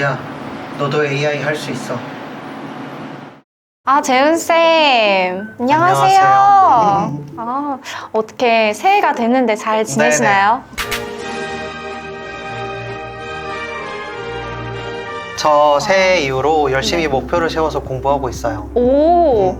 야, 너도 AI 할 수 있어. 아, 재은쌤. 안녕하세요. 안녕하세요. 아, 어떻게 새해가 됐는데 잘 지내시나요? 저 새해 이후로 열심히 목표를 세워서 공부하고 있어요. 오,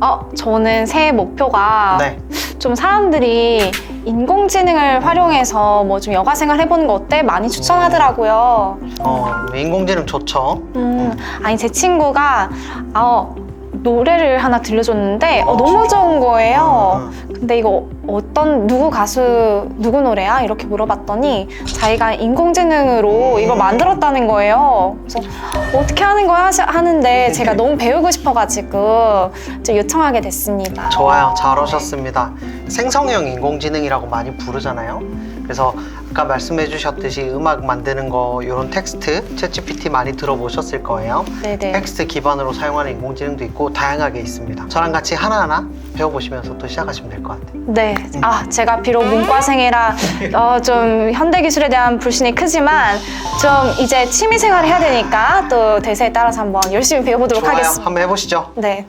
아, 저는 새해 목표가 네. 좀 사람들이 인공지능을 활용해서 뭐 좀 여가 생활 해보는 거 어때? 많이 추천하더라고요. 어, 인공지능 좋죠. 음, 아니 제 친구가 아, 노래를 하나 들려줬는데 어, 너무 좋은 거예요. 음, 근데 이거 어떤 누구 가수 누구 노래야? 이렇게 물어봤더니 자기가 인공지능으로 이걸 만들었다는 거예요. 그래서 어떻게 하는 거야 하시- 하는데 제가 너무 배우고 싶어가지고 좀 요청하게 됐습니다. 좋아요. 잘 오셨습니다. 생성형 인공지능이라고 많이 부르잖아요. 그래서 아까 말씀해 주셨듯이 음악 만드는 거 이런 텍스트, 챗GPT 많이 들어보셨을 거예요. 네네. 텍스트 기반으로 사용하는 인공지능도 있고 다양하게 있습니다. 저랑 같이 하나하나 배워보시면서 또 시작하시면 될 것 같아요. 네. 아, 제가 비록 문과생이라 어, 좀 현대 기술에 대한 불신이 크지만 좀 이제 취미 생활을 해야 되니까 또 대세에 따라서 한번 열심히 배워보도록 좋아요. 하겠습니다. 한번 해보시죠. 네.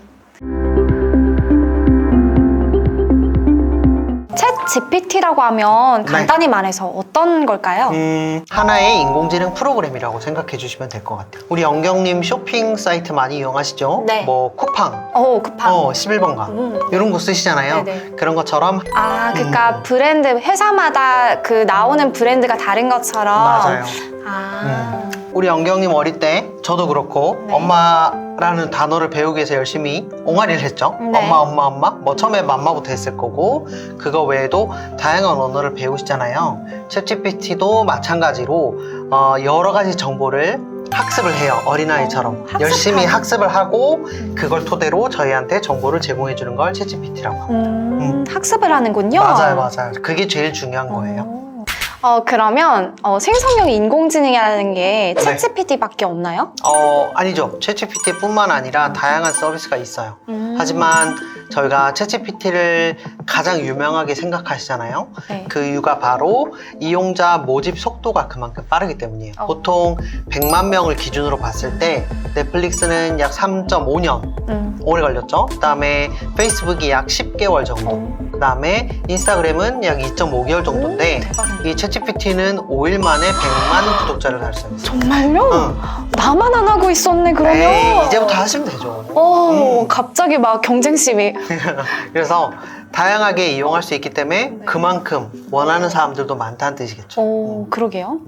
GPT라고 하면 네. 간단히 말해서 어떤 걸까요? 음, 하나의 인공지능 프로그램이라고 생각해 주시면 될 것 같아요. 우리 영경님 쇼핑 사이트 많이 이용하시죠? 네. 뭐 쿠팡, 어, 급한. 어, 11번가 음. 이런 거 쓰시잖아요. 네네. 그런 것처럼 아, 그러니까 음. 브랜드 회사마다 그 나오는 브랜드가 다른 것처럼. 맞아요. 아. 우리 영경님 어릴 때 저도 그렇고 네. 엄마 라는 단어를 배우기 위해서 열심히 옹알이를 했죠. 네. 엄마, 엄마, 엄마. 뭐 처음에 맘마부터 했을 거고 그거 외에도 다양한 언어를 배우시잖아요. 챗GPT도 마찬가지로 어, 여러 가지 정보를 학습을 해요. 어린아이처럼 어. 열심히 학습을 하고 그걸 토대로 저희한테 정보를 제공해 주는 걸 챗GPT라고 합니다. 음, 학습을 하는군요. 맞아요, 맞아요. 그게 제일 중요한 거예요. 어, 어, 그러면 어, 생성형 인공지능이라는 게 네. 챗GPT밖에 없나요? 어, 아니죠. 챗GPT뿐만 아니라 다양한 서비스가 있어요. 음. 하지만 저희가 챗GPT를 가장 유명하게 생각하시잖아요. 네. 그 이유가 바로 이용자 모집 속도가 그만큼 빠르기 때문이에요. 어. 보통 100만 명을 기준으로 봤을 때 넷플릭스는 약 3.5년 음. 오래 걸렸죠. 그다음에 페이스북이 약 10개월 정도. 어, 그다음에 인스타그램은 약 2.5개월 정도인데. 이 챗GPT는 5일 만에 100만 구독자를 달성했어요. 정말요? 응. 나만 안 하고 있었네 그러면. 에이, 이제부터 하시면 되죠. 어, 음. 갑자기 막 경쟁심이. 그래서 다양하게 이용할 수 있기 때문에 네. 그만큼 원하는 사람들도 많다는 뜻이겠죠. 오, 그러게요.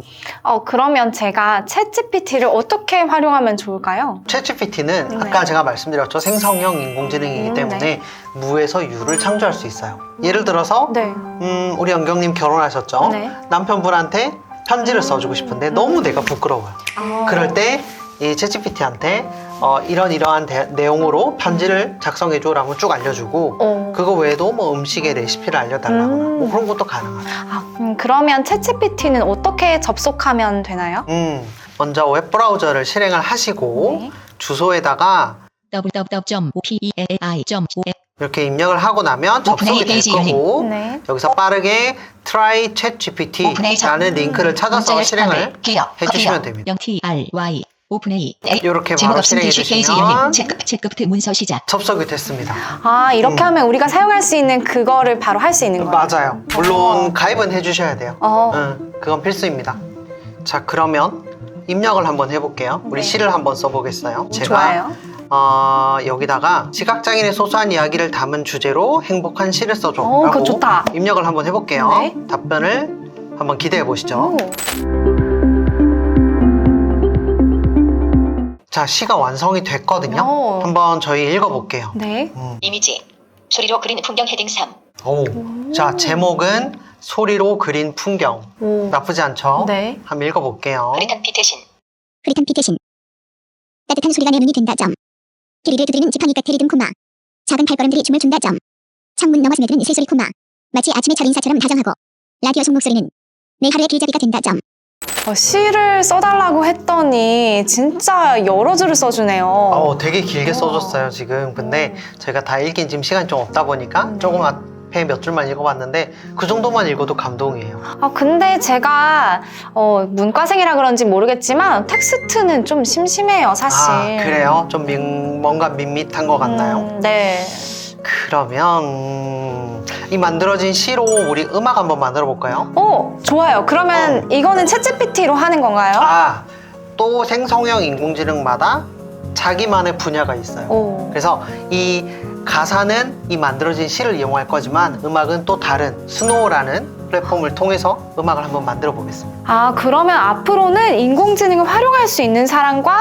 어, 그러면 제가 챗GPT를 어떻게 활용하면 좋을까요? 챗GPT는 네. 아까 제가 말씀드렸죠. 생성형 인공지능이기 음, 때문에 네. 무에서 유를 창조할 수 있어요. 예를 들어서 네. 음, 우리 연경님 결혼하셨죠? 네. 남편분한테 편지를 써주고 싶은데 너무 내가 부끄러워요. 아. 그럴 때 이 챗GPT한테 어, 이런 이러한 대- 내용으로 편지를 작성해줘라고 쭉 알려주고 어. 그거 외에도 뭐 음식의 레시피를 알려달라거나 음. 뭐 그런 것도 가능하죠. 아, 음, 그러면 챗GPT는 어떻게 접속하면 되나요? 음, 먼저 웹 브라우저를 실행을 하시고 네. 주소에다가 www.peai.org 이렇게 입력을 하고 나면 접속이 될 페이지 거고 네. 여기서 빠르게 try chatgpt라는 링크를 찾아서 실행을 해주시면 됩니다. 0try 오픈A 이렇게 제목 바로 없음 실행해 게시 페이지 주시면 열림 체크 체크부터 문서 시작 접속이 됐습니다. 아, 이렇게 음. 하면 우리가 사용할 수 있는 그거를 바로 할 수 있는 거예요. 맞아요. 물론 가입은 해주셔야 돼요. 어. 응, 그건 필수입니다. 자, 그러면 입력을 한번 해볼게요. 우리 네. 시를 한번 써보겠어요. 제가 좋아요. 어, 여기다가 시각장애인의 소소한 이야기를 담은 주제로 행복한 시를 써줘. 오, 그거 라고 좋다. 입력을 한번 해볼게요. 네. 답변을 한번 기대해 보시죠. 오. 자, 시가 완성이 됐거든요. 오. 한번 저희 읽어볼게요. 네. 음. 이미지 소리로 그리는 풍경 헤딩 3 오. 자, 제목은 소리로 그린 풍경. 오. 나쁘지 않죠? 네. 한번 읽어볼게요. 흐릿한 빛 대신 흐릿한 빛 대신 따뜻한 소리가 내 눈이 든다 점 길이를 두드리는 지팡이 같은 리듬 코마 작은 발걸음들이 춤을 춘다 점 창문 너머 스며드는 새소리 코마 마치 아침의 첫 인사처럼 다정하고 라디오 속 목소리는 내 하루의 길잡이가 된다 점 어, 시를 써달라고 했더니 진짜 여러 줄을 써주네요. 어, 되게 길게 어. 써줬어요, 지금. 근데 제가 다 읽긴 지금 시간이 좀 없다 보니까 네. 조금만 앞에 몇 줄만 읽어봤는데 그 정도만 읽어도 감동이에요. 아, 근데 제가 어, 문과생이라 그런지 모르겠지만 텍스트는 좀 심심해요, 사실. 아 그래요? 좀 밍- 뭔가 밋밋한 것 같나요? 음, 네. 그러면 음, 이 만들어진 시로 우리 음악 한번 만들어 볼까요? 오, 좋아요. 그러면 이거는 챗GPT로 하는 건가요? 아, 또 생성형 인공지능마다 자기만의 분야가 있어요. 오. 그래서 이 가사는 이 만들어진 시를 이용할 거지만 음악은 또 다른 스노우라는 플랫폼을 통해서 음악을 한번 만들어 보겠습니다. 아, 그러면 앞으로는 인공지능을 활용할 수 있는 사람과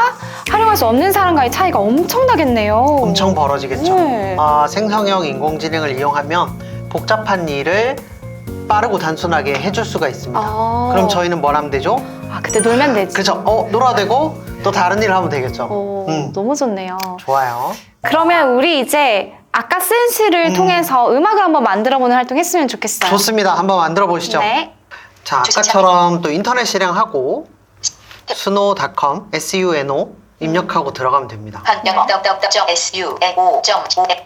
활용할 수 없는 사람과의 차이가 엄청나겠네요. 엄청 벌어지겠죠. 네. 아, 생성형 인공지능을 이용하면 복잡한 일을 빠르고 단순하게 해줄 수가 있습니다. 아. 그럼 저희는 뭘 하면 되죠? 아, 그때 놀면 되지. 그렇죠. 어, 놀아도 되고 또 다른 일을 하면 되겠죠. 오, 음. 너무 좋네요. 좋아요. 그러면 우리 이제 아까 쓴 시를 음. 통해서 음악을 한번 만들어보는 활동 했으면 좋겠어요. 좋습니다. 한번 만들어 보시죠. 네. 자, 아까처럼 또 인터넷 실행하고 suno.com, suno 입력하고 들어가면 됩니다. 한영 s u n o o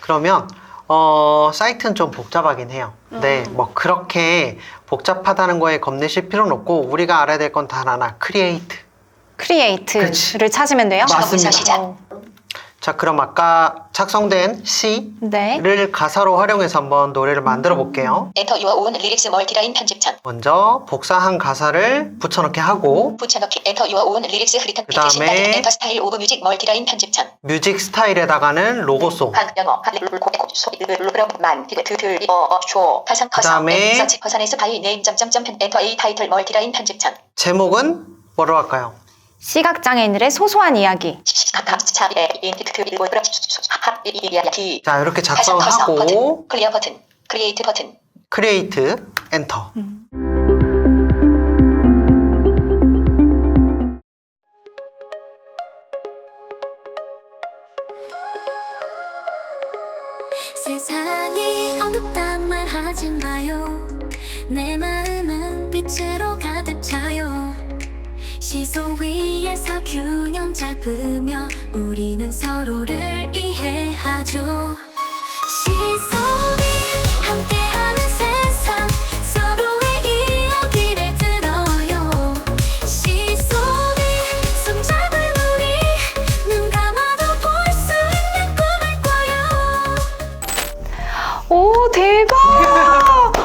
그러면 어, 사이트는 좀 복잡하긴 해요. 네, 뭐 그렇게 복잡하다는 거에 겁내실 필요는 없고 우리가 알아야 될 건 단 하나, 크리에이트. 크리에이트를 그치. 찾으면 돼요? 맞습니다. 시작. 어, 자, 그럼 아까 작성된 시를 네. 가사로 활용해서 한번 노래를 만들어 볼게요. 엔터 유어 온 리릭스 멀티라인 편집창 먼저 복사한 가사를 붙여넣기 하고 붙여넣기 엔터 유어 온 리릭스 흐릿한 그다음에 엔터 스타일 오브 뮤직 멀티라인 편집창 뮤직 스타일에다가는 로고 송 한 영어 한릴룰고 소리르르만 디드들 어쇼 가상 커서 그다음에 서치 퍼선에서 바이 네임 점점점 엔터 A 타이틀 멀티라인 편집창 제목은 뭐로 할까요? 시각장애인들의 소소한 이야기. 자, 이렇게 작성하고 버튼 클리어 버튼 크리에이트 버튼 크리에이트 엔터. 세상이 어둡단 말 하지 마요 내 마음은 빛으로 가득 차요 시소 위에서 균형 잡으며 우리는 서로를 이해하죠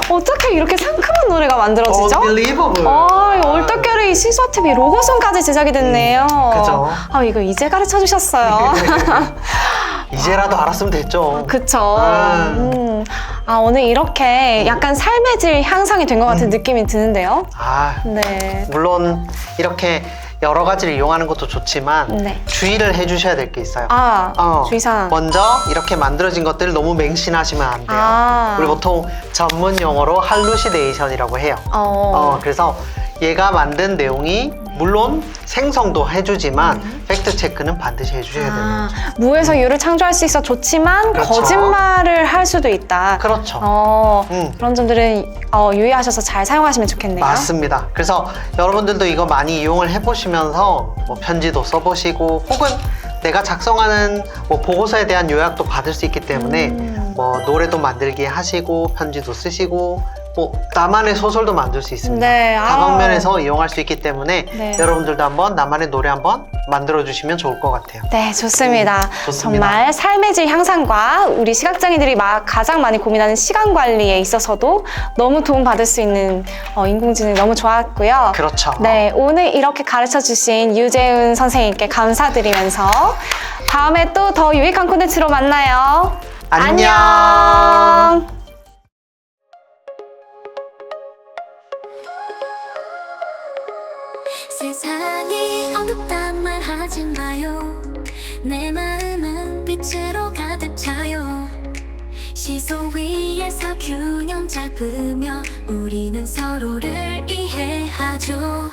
어떻게 이렇게 상큼한 노래가 만들어지죠? Unbelievable. 아, 이 얼떨결에 이 시소 TV 로고송까지 제작이 됐네요. 그죠. 아, 이거 이제 가르쳐 주셨어요. 이제라도 알았으면 됐죠. 그쵸. 아. 음. 아, 오늘 이렇게 약간 삶의 질 향상이 된 것 같은 음. 느낌이 드는데요. 아, 네. 물론 이렇게 여러 가지를 이용하는 것도 좋지만 네. 주의를 해주셔야 될 게 있어요. 아, 어, 주의사항. 먼저 이렇게 만들어진 것들을 너무 맹신하시면 안 돼요. 아. 우리 보통 전문 용어로 할루시네이션이라고 해요. 어. 어, 그래서 얘가 만든 내용이 물론 생성도 해주지만 팩트 체크는 반드시 해주셔야 되는 음. 아, 거죠. 무에서 유를 창조할 수 있어 좋지만 그렇죠. 거짓말을 할 수도 있다. 그렇죠. 어, 음. 그런 점들은 어, 유의하셔서 잘 사용하시면 좋겠네요. 맞습니다. 그래서 여러분들도 이거 많이 이용을 해보시면서 뭐 편지도 써보시고 혹은 내가 작성하는 뭐 보고서에 대한 요약도 받을 수 있기 때문에 음. 뭐 노래도 만들기 하시고 편지도 쓰시고 뭐 나만의 소설도 만들 수 있습니다. 네, 아. 다방면에서 이용할 수 있기 때문에 네. 여러분들도 한번 나만의 노래 한번 만들어 주시면 좋을 것 같아요. 네, 좋습니다. 음, 좋습니다. 정말 삶의 질 향상과 우리 시각장애들이 마- 가장 많이 고민하는 시간 관리에 있어서도 너무 도움 받을 수 있는 어, 인공지능 너무 좋았고요. 그렇죠. 네, 오늘 이렇게 가르쳐 주신 유재훈 선생님께 감사드리면서 다음에 또 더 유익한 콘텐츠로 만나요. 안녕. 안녕. 세상이 어둡단 말 하지 마요. 내 마음은 빛으로 가득 차요. 시소 위에서 균형 잡으며 우리는 서로를 이해하죠